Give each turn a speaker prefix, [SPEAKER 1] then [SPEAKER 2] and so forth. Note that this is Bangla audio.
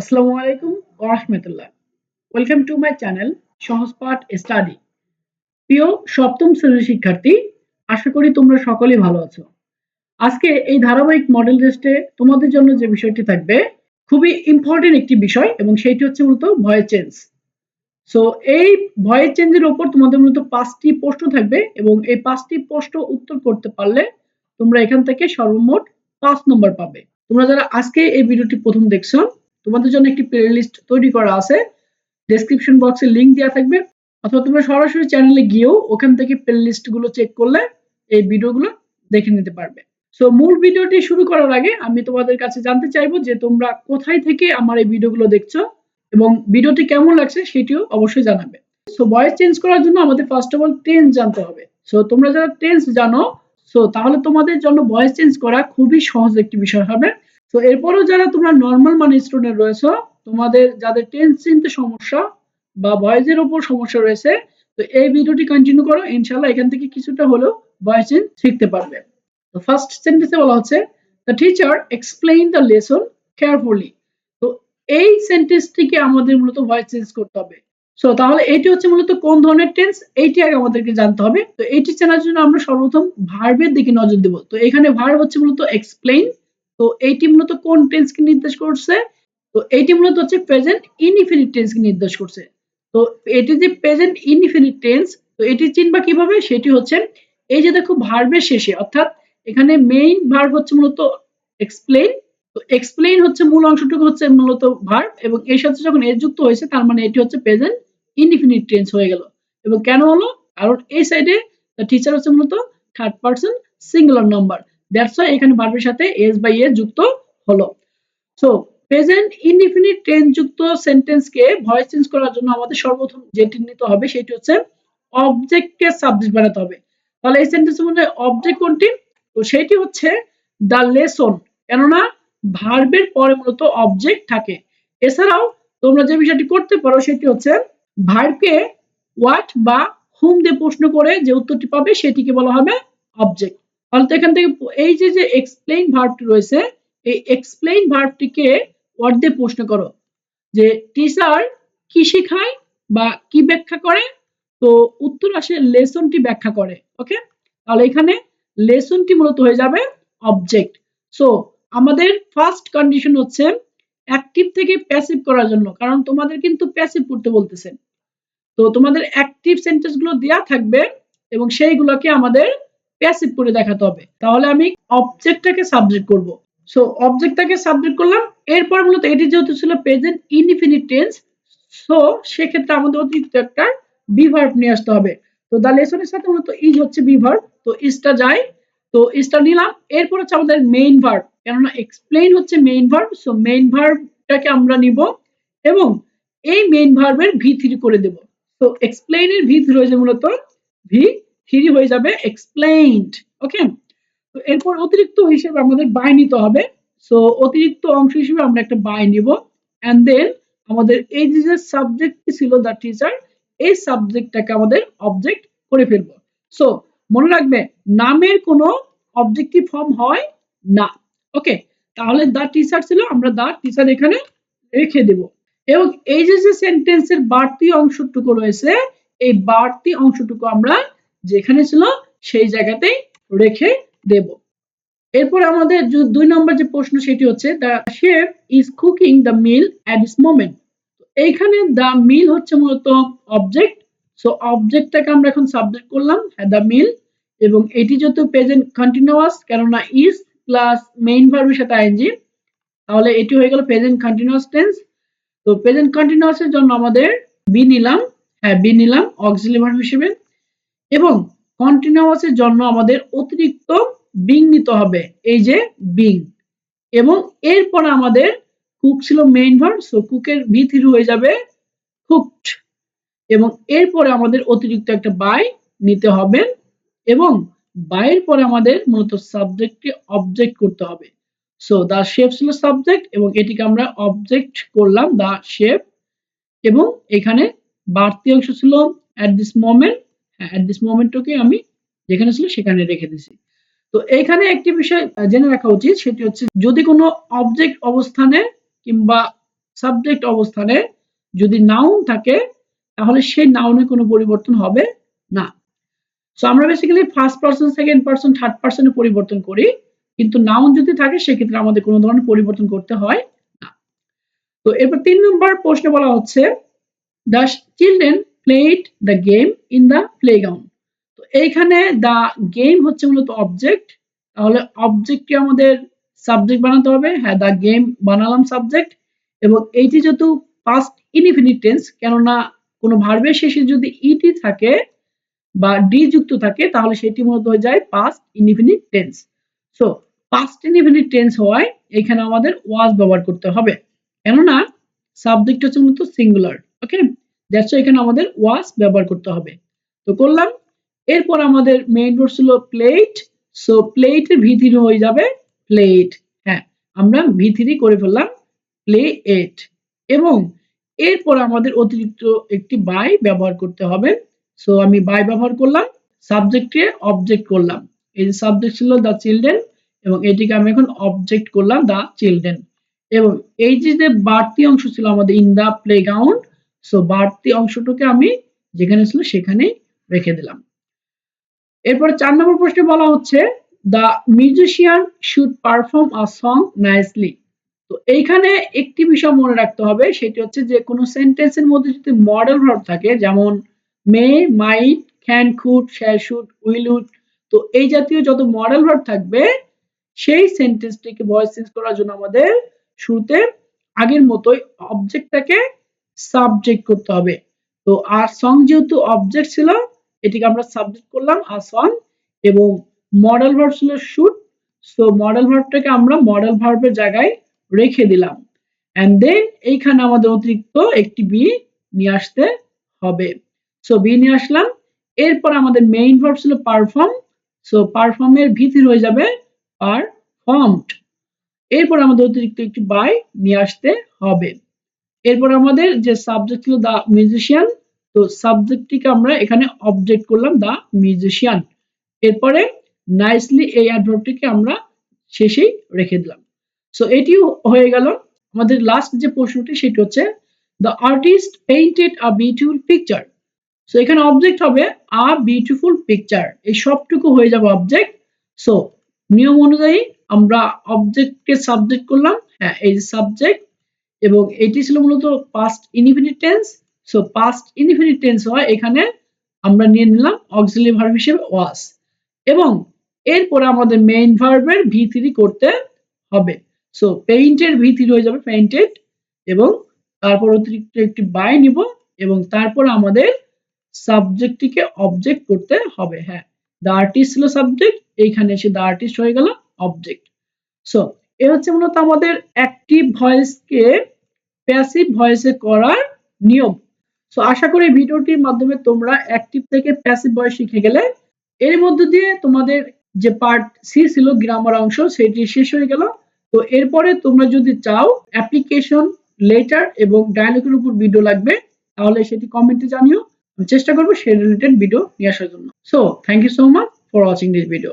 [SPEAKER 1] আসসালামু আলাইকুম ওরহমতুল্লাহ welcome to my channel Sahajpath study প্রিয় সপ্তম শ্রেণির শিক্ষার্থী, আশা করি তোমরা সকলেই ভালো আছো। আজকে এই ধারাবাহিক মডেল টেস্টে তোমাদের জন্য যে বিষয়টি থাকবে, খুবই ইম্পর্টেন্ট একটি বিষয় এবং সেইটি হচ্ছে মূলত ভয়েস চেঞ্জ। সো এই ভয়েস চেঞ্জের উপর তোমাদের মূলত পাঁচটি প্রশ্ন থাকবে এবং এই পাঁচটি প্রশ্ন উত্তর করতে পারলে তোমরা এখান থেকে সর্বমোট পাঁচ নম্বর পাবে। তোমরা যারা আজকে এই ভিডিওটি প্রথম দেখছ তোমাদের জন্য একটি প্লে লিস্ট তৈরি করা আছে। ডেসক্রিপশন বক্সে লিংক দেওয়া থাকবে। অথবা তোমরা সরাসরি চ্যানেলে গিয়েও ওখান থেকে প্লে লিস্টগুলো চেক করলে এই ভিডিওগুলো দেখে নিতে পারবে। সো মূল ভিডিওটি শুরু করার আগে আমি তোমাদের কাছে জানতে চাইব যে তোমরা কোথায় থেকে আমার এই ভিডিওগুলো দেখছ এবং ভিডিওটি কেমন লাগছে সেটিও অবশ্যই জানাবে। সো ভয়েস চেঞ্জ করার জন্য আমাদের ফার্স্ট অফ অল টেন্স জানতে হবে। সো তোমরা যারা টেন্স জানো সো তাহলে তোমাদের জন্য ভয়েস চেঞ্জ করা খুবই সহজ একটি বিষয় হবে। তো এরপরেও যারা তোমরা নর্মাল মানে স্টুডেন্ট রয়েছে, তোমাদের যাদের টেন্স চিনতে সমস্যা বা ভয়েসের উপর সমস্যা রয়েছে, তো এই ভিডিওটি কন্টিনিউ করো ইনশাল্লাহ এখান থেকে কিছুটা হলেও ভয়েস চেঞ্জ শিখতে পারবে। তো ফার্স্ট সেন্টেন্সে বলা হচ্ছে the teacher explain the lesson carefully তো এই সেন্টেন্সটিকে আমাদের মূলত ভয়েস চেঞ্জ করতে হবে। সো তাহলে এটি হচ্ছে মূলত কোন ধরনের টেন্স এইটি আগে আমাদেরকে জানতে হবে। তো এইটি চেনার জন্য আমরা সর্বপ্রথম ভার্বের দিকে নজর দেব। তো এখানে ভার্ব হচ্ছে মূলত এক্সপ্লেইন তো এইটি মূলত কোন টেন্সকে নির্দেশ করছে? তো এইটি মূলত হচ্ছে প্রেজেন্ট ইনডিফিনিট টেন্সকে নির্দেশ করছে। তো এটি যে প্রেজেন্ট ইনডিফিনিট টেন্স তো এটি চিনবা কীভাবে? সেটি হচ্ছে, এই যে দেখো ভার্বের শেষে, অর্থাৎ এখানে মেইন ভার্ব হচ্ছে মূলত এক্সপ্লেইন তো এক্সপ্লেইন হচ্ছে মূল অংশটুকু হচ্ছে মূলত ভার্ব এবং এর সাথে যখন এর যুক্ত হয়েছে, তার মানে এটি হচ্ছে প্রেজেন্ট ইনডিফিনিট টেন্স হয়ে গেল। এবং কেন হলো? কারণ এই সাইডে টিচার হচ্ছে মূলত third person singular number that's why এখানে ভার্বের সাথে এস বাই এ যুক্ত হলো। সো প্রেজেন্ট ইনডিফিনিট টেন্স যুক্ত সেন্টেন্সকে ভয়েস চেঞ্জ করার জন্য আমাদের সর্বপ্রথম যেটি নিতে হবে, সেটি হচ্ছে অবজেক্টকে সাবজেক্ট বানাতে হবে। তাহলে এই সেন্টেন্সের মধ্যে অবজেক্ট কোনটি? তো সেটি হচ্ছে দ্য লেসন কেননা ভার্বের পরে মূলত অবজেক্ট থাকে। এছাড়াও তোমরা যে বিষয়টি করতে পারো, সেটি হচ্ছে ভার্বকে হোয়াট বা হুম দিয়ে প্রশ্ন করে যে উত্তরটি পাবে, সেটিকে বলা হবে অবজেক্ট তাহলে তো এখান থেকে এই যে যে এক্সপ্লেইন ভার্বটি রয়েছে, এই এক্সপ্লেইন ভার্বটিকে হোয়াট দিয়ে প্রশ্ন করো। যে টিচার কি শেখায় বা কি ব্যাখ্যা করে? তো উত্তর আসে লেসনটি ব্যাখ্যা করে ওকে তাহলে এখানে লেসনটি মূলত হয়ে যাবে অবজেক্ট সো আমাদের ফার্স্ট কন্ডিশন হচ্ছে অ্যাক্টিভ থেকে প্যাসিভ করার জন্য, কারণ তোমাদের কিন্তু প্যাসিভ করতে বলতেছেন তো তোমাদের অ্যাক্টিভ সেন্টেন্সগুলো দেওয়া থাকবে এবং সেইগুলোকে আমাদের প্যাসিভ করে দেখাতে হবে। তাহলে আমি অবজেক্টটাকে সাবজেক্ট করব। সো অবজেক্টটাকে সাবজেক্ট করলাম, এরপর মূলত এটি যেহেতু ছিল প্রেজেন্ট ইনডিফিনিট টেন্স সো সেক্ষেত্রে আমাদের অতিরিক্ত একটা বিভার্ব নিয়ে আসতে হবে। তো দা লেসনের সাথে মূলত ইজ হচ্ছে বিভার্ব তো ইজটা যায়, তো ইজটা নিলাম, এরপর হচ্ছে আমাদের মেইন ভার্ব কেননা এক্সপ্লেইন হচ্ছে মেইন ভার্ব সো মেইন ভার্বটাকে আমরা নিব এবং এই মেইন ভার্বের ভি থ্রি করে দেব। তো এক্সপ্লেইনের ভি থ্রি হয়েছে মূলত ভি থ্রি হয়ে যাবে এক্সপ্লেইনড ওকে তো এরপর অতিরিক্ত হিসেবে আমাদের বাই নিতে হবে। সো অতিরিক্ত অংশ হিসেবে আমরা একটা বাই নিব। অ্যান্ড দেন আমাদের এই যে সাবজেক্ট ছিল দ্য টিচার এই সাবজেক্টটাকে আমাদের অবজেক্ট করে ফেলব। সো মনে রাখবে, নামের কোনো অবজেক্টিভ ফর্ম হয় না ওকে তাহলে দ্য টিচার ছিল, আমরা দ্য টিচার এখানে রেখে দেব। এবং এই যে যে সেন্টেন্সের বাড়তি অংশটুকু রয়েছে, এই বাড়তি অংশটুকু আমরা যেখানে ছিল, সেই জায়গাতেই রেখে দেব। এরপর আমাদের দুই নম্বর যে প্রশ্ন, সেটি হচ্ছে the chef is cooking the meal at this moment এইখানে দ্য মিল হচ্ছে মূলত অবজেক্ট সো অবজেক্টটাকে আমরা এখন সাবজেক্ট করলাম দ্য মিল এবং এটি যেহেতু প্রেজেন্ট কন্টিনিউয়াস কেননা ইজ প্লাস মেইন ভার্বের সাথে আইএনজি তাহলে এটি হয়ে গেল প্রেজেন্ট কন্টিনিউয়াস টেন্স তো প্রেজেন্ট কন্টিনিউয়াস এর জন্য আমাদের বি নিলাম হ্যাঁ বি নিলাম অক্সিলারি ভার্ব হিসেবে। এবং কন্টিনিউয়াস এর জন্য আমাদের অতিরিক্ত বিং নিতে হবে, এই যে বিং এবং এরপর আমাদের কুক ছিল মেইন ভার্ব সো কুকের ভি থ্রি হয়ে যাবে কুকড এবং এরপরে আমাদের অতিরিক্ত একটা বাই নিতে হবে এবং বাইয়ের পরে আমাদের মূলত সাবজেক্টকে অবজেক্ট করতে হবে। সো দা শেপ ছিল সাবজেক্ট এবং এটিকে আমরা অবজেক্ট করলাম দা শেপ এবং এখানে বাড়তি অংশ ছিল at this moment at this মোমেন্টকে আমি যেখানে ছিল সেখানে রেখে দিছি। তো একটি বিষয় জেনে রাখা উচিত, সেটি হচ্ছে যদি কোনো অবজেক্ট অবস্থানে কিংবা সাবজেক্ট অবস্থানে যদি নাউন থাকে, তাহলে সেই নাউনে কোনো পরিবর্তন হবে না। সো আমরা basically first person second person third পার্সনে পরিবর্তন করি, কিন্তু নাউন যদি থাকে, সেক্ষেত্রে আমাদের কোনো ধরনের পরিবর্তন করতে হয় না। তো এরপর তিন নম্বর প্রশ্নে বলা হচ্ছে the children played the game in the playground তো এইখানে দ্য গেম হচ্ছে মূলত অবজেক্ট তাহলে অবজেক্টকে আমাদের সাবজেক্ট বানাতে হবে। হ্যাঁ দ্য গেম বানালাম সাবজেক্ট এবং এইটি যেহেতু পাস্ট ইনডিফিনিট টেন্স কেননা কোনো ভার্বের শেষে যদি ইটি থাকে বা ডি যুক্ত থাকে, তাহলে সেটি মূলত হয়ে যায় past indefinite tense so past indefinite tense হওয়ায় এখানে আমাদের ওয়াজ ব্যবহার করতে হবে। কেননা সাবজেক্ট হচ্ছে মূলত সিঙ্গুলার ওকে দ্যাটস এখানে আমাদের ওয়াজ ব্যবহার করতে হবে। তো করলাম, এরপর আমাদের মেইন ওয়ার্ড ছিল প্লেট সো প্লেটের ভি হয়ে যাবে প্লেট হ্যাঁ আমরা ভি করে ফেললাম প্লে এট এবং এরপর আমাদের অতিরিক্ত একটি বাই ব্যবহার করতে হবে। সো আমি বাই ব্যবহার করলাম সাবজেক্টে অবজেক্ট করলাম। এই যে সাবজেক্ট ছিল দ্য চিলড্রেন এবং এটিকে আমি এখন অবজেক্ট করলাম দ্য চিলড্রেন এবং এই যে বাড়তি অংশ ছিল আমাদের ইন দ্য প্লেগ্রাউন্ড সো বাড়তি অংশটুকে আমি যেখানে ছিল সেখানেই রেখে দিলাম। এরপর চার নম্বর প্রশ্নে বলা হচ্ছে the musician should perform a song nicely তো এইখানে একটি বিষয় মনে রাখতে হবে, সেটি হচ্ছে যে কোনো সেন্টেন্সের মধ্যে যদি মডেল ভার্ব থাকে, যেমন may, might can could shall should will would তো এই জাতীয় যত মডেল ভার্ব থাকবে, সেই সেন্টেন্সটিকে ভয়েস চেঞ্জ করার জন্য আমাদের শুরুতে আগের মতোই অবজেক্টটাকে সাবজেক্ট করতে হবে। তো আর সং যেহেতু অবজেক্ট ছিল, এটিকে আমরা সাবজেক্ট করলাম আর সং এবং মডেল ভার্ব ছিল শুড সো মডেল ভার্বটাকে আমরা মডেল ভার্বের জায়গায় রেখে দিলাম। এন্ড দেন এইখানে আমাদের অতিরিক্ত একটি বি নিয়ে আসতে হবে। সো বি নিয়ে আসলাম, এরপর আমাদের মেইন ভার্ব ছিল পারফর্ম সো পারফর্মের ভিতর হয়ে যাবে পারফর্মড এরপর আমাদের অতিরিক্ত একটি বাই নিয়ে আসতে হবে। এরপর আমাদের যে সাবজেক্ট ছিল দা মিউজিশিয়ান তো সাবজেক্টটিকে আমরা এখানে অবজেক্ট করলাম দা মিউজিশিয়ান এরপরে নাইসলি এই অ্যাডভার্বটিকে আমরা শেষেই রেখে দিলাম। সো এটিও হয়ে গেল। আমাদের লাস্ট যে প্রশ্নটি সেটি হচ্ছে the artist painted a beautiful picture so এখানে অবজেক্ট হবে আ বিউটিফুল পিকচার এই সবটুকু হয়ে যাবে অবজেক্ট সো নিয়ম অনুযায়ী আমরা অবজেক্টকে সাবজেক্ট করলাম। হ্যাঁ এই সাবজেক্ট এবং এটি ছিল মূলত past indefinite tense so past indefinite tense হয়, এখানে আমরা নিয়ে নিলাম অক্সিলারি ভার্ব হিসেবে ওয়াস এবং এরপরে আমাদের মেইন ভার্বের ভি থ্রি করতে হবে। সো পেইন্টের ভি থ্রি হয়ে যাবে পেইন্টেড এবং তারপর অতিরিক্ত একটি বাই নিব, এবং তারপর আমাদের সাবজেক্টটিকে অবজেক্ট করতে হবে হ্যাঁ। দ্য আর্টিস্ট ছিল সাবজেক্ট এইখানে এসে দ্য আর্টিস্ট হয়ে গেল অবজেক্ট সো এ হচ্ছে মূলত আমাদের অ্যাক্টিভ ভয়েসকে প্যাসিভ ভয়েসে করার নিয়ম। সো আশা করি ভিডিওটির মাধ্যমে তোমরা অ্যাক্টিভ থেকে প্যাসিভ ভয়েস শিখে গেলে এর মধ্য দিয়ে তোমাদের যে পার্ট সি ছিল গ্রামার অংশ, সেটি শেষ হয়ে গেল। তো, এরপরে তোমরা যদি চাও অ্যাপ্লিকেশন লেটার এবং ডায়ালগের উপর ভিডিও লাগবে, তাহলে সেটি কমেন্টে জানিও। চেষ্টা করব সেই রিলেটেড ভিডিও নিয়ে আসার জন্য। So thank you so much for watching this video